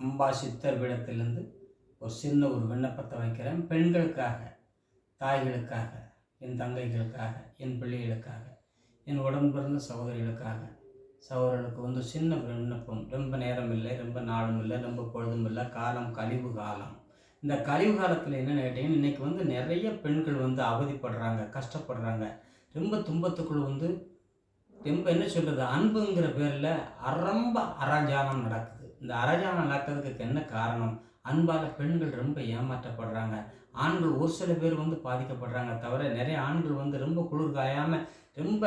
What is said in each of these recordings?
அம்பா சித்தர் பீடத்திலிருந்து ஒரு சின்ன ஒரு விண்ணப்பத்தை வைக்கிறேன். பெண்களுக்காக தாய்களுக்காக என் தங்கைகளுக்காக என் பிள்ளைகளுக்காக என் உடம்பு பிறந்த சகோதரிகளுக்காக சகோதரர்களுக்கு வந்து சின்ன விண்ணப்பம். ரொம்ப நேரம் இல்லை ரொம்ப நாளும் இல்லை ரொம்ப பொழுதும் இல்லை காலம் கழிவு காலம். இந்த கழிவு காலத்தில் என்னென்னு கேட்டிங்கன்னா இன்றைக்கி வந்து நிறைய பெண்கள் வந்து அவதிப்படுறாங்க கஷ்டப்படுறாங்க. ரொம்ப துன்பத்துக்குள்ள வந்து ரொம்ப என்ன சொல்கிறது அன்புங்கிற பேரில் ரொம்ப அராஜானம் நடக்குது. இந்த அரஜானம் நடக்கிறதுக்கு என்ன காரணம்? அன்பால் பெண்கள் ரொம்ப ஏமாற்றப்படுறாங்க. ஆண்கள் ஒரு சில பேர் வந்து பாதிக்கப்படுறாங்க தவிர நிறைய ஆண்கள் வந்து ரொம்ப குளிர் காயாமல் ரொம்ப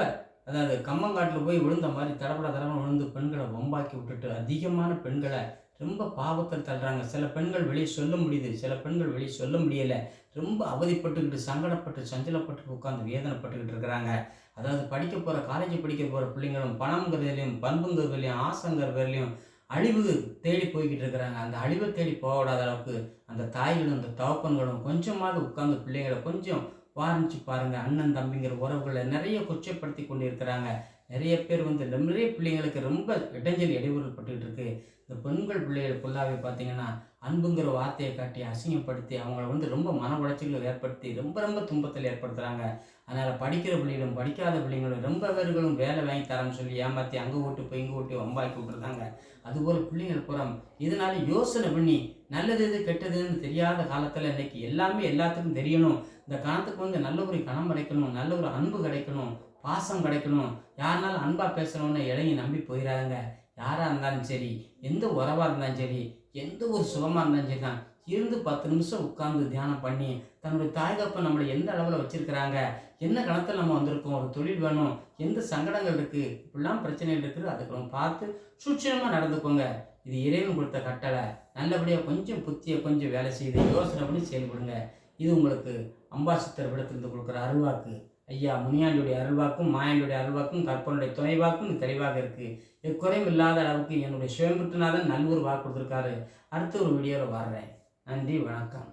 அதாவது கம்மங்காட்டில் போய் விழுந்த மாதிரி தடப்பட தடவை விழுந்து பெண்களை வம்பாக்கி விட்டுட்டு அதிகமான பெண்களை ரொம்ப பாவத்தில் தள்ளுறாங்க. சில பெண்கள் வெளியே சொல்ல முடியுது சில பெண்கள் வெளியே சொல்ல முடியலை. ரொம்ப அவதிப்பட்டுக்கிட்டு சங்கடப்பட்டு சஞ்சலப்பட்டு உட்காந்து வேதனைப்பட்டுக்கிட்டு இருக்கிறாங்க. அதாவது படிக்க போகிற காலேஜ் படிக்க போகிற பிள்ளைங்களும் பணங்கிறதுலையும் பண்புங்கிறதுலையும் ஆசைங்கிறதுலையும் அழிவு தேடி போய்கிட்டு இருக்கிறாங்க அந்த அழிவை தேடி போகாத அளவுக்கு அந்த தாய்களும் அந்த தகப்பன்களும் கொஞ்சமாவது உட்காந்து பிள்ளைங்களை கொஞ்சம் வாரிச்சு பாருங்கள் அண்ணன் தம்பிங்கிற உறவுகளை நிறைய கொச்சைப்படுத்தி கொண்டு இருக்கிறாங்க நிறைய பேர் வந்து நிறைய பிள்ளைங்களுக்கு ரொம்ப இடைஞ்சல் இடையூறு பட்டுக்கிட்டு பெண்கள் பிள்ளைகள் ஃபுல்லாகவே பார்த்தீங்கன்னா அன்புங்கிற வார்த்தையை காட்டி அசிங்கப்படுத்தி அவங்கள வந்து ரொம்ப மன உளைச்சல்கள் ஏற்படுத்தி ரொம்ப ரொம்ப துன்பத்தில் ஏற்படுத்துகிறாங்க அதனால் படிக்கிற பிள்ளைகளும் படிக்காத பிள்ளைங்களும் ரொம்ப பேர்களும் வேலை வாங்கி தரேன்னு சொல்லி ஏமாற்றி அங்கே ஓட்டு போய் இங்கே ஓட்டி வம்பாக்கி விட்டுருந்தாங்க அதுபோல் பிள்ளைங்கள் புறம் இதனால் யோசனை பண்ணி நல்லது எது கெட்டதுன்னு தெரியாத காலத்தில் இன்னைக்கு எல்லாமே எல்லாத்துக்கும் தெரியணும். இந்த கணத்துக்கு வந்து நல்ல ஒரு கணம் கிடைக்கணும் நல்ல ஒரு அன்பு கிடைக்கணும் பாசம் கிடைக்கணும். யாருனாலும் அன்பாக பேசணும்னு இளைஞ நம்பி போயிடாதுங்க யாராக இருந்தாலும் சரி எந்த உறவாக இருந்தாலும் சரி எந்த ஒரு சுகமாக இருந்தாலும் சரி தான் இருந்து பத்து நிமிஷம் உட்கார்ந்து தியானம் பண்ணி தன்னுடைய தாய்கப்பை நம்மளை எந்த அளவில் வச்சுருக்கிறாங்க என்ன கணத்தில் நம்ம வந்திருக்கோம் ஒரு தொழில் வேணும் எந்த சங்கடங்கள் இருக்குது இப்படிலாம் பிரச்சனைகள் இருக்குது அதுக்கு நம்ம பார்த்து சூட்சமாக நடந்துக்கோங்க. இது இறைவன் கொடுத்த கட்டளை. நல்லபடியாக கொஞ்சம் புத்தியை கொஞ்சம் வேலை செய்து யோசனை பண்ணி செயல்படுங்க. இது உங்களுக்கு அம்பாசித்தர் விடத்திலிருந்து கொடுக்குற அருவாக்கு ஐயா முனியாண்டியுடைய அருள்வாக்கும் மாயாண்டியுடைய அருள்வாக்கும் கற்பனுடைய துணைவாக்கும் தெளிவாக இருக்குது எக்குறையும் இல்லாத அளவுக்கு என்னுடைய சிவம்புட்டுநாதன் நல்ல ஒரு வாக்கு கொடுத்துருக்காரு. அடுத்த ஒரு வீடியோவில் வர்றேன். நன்றி வணக்கம்.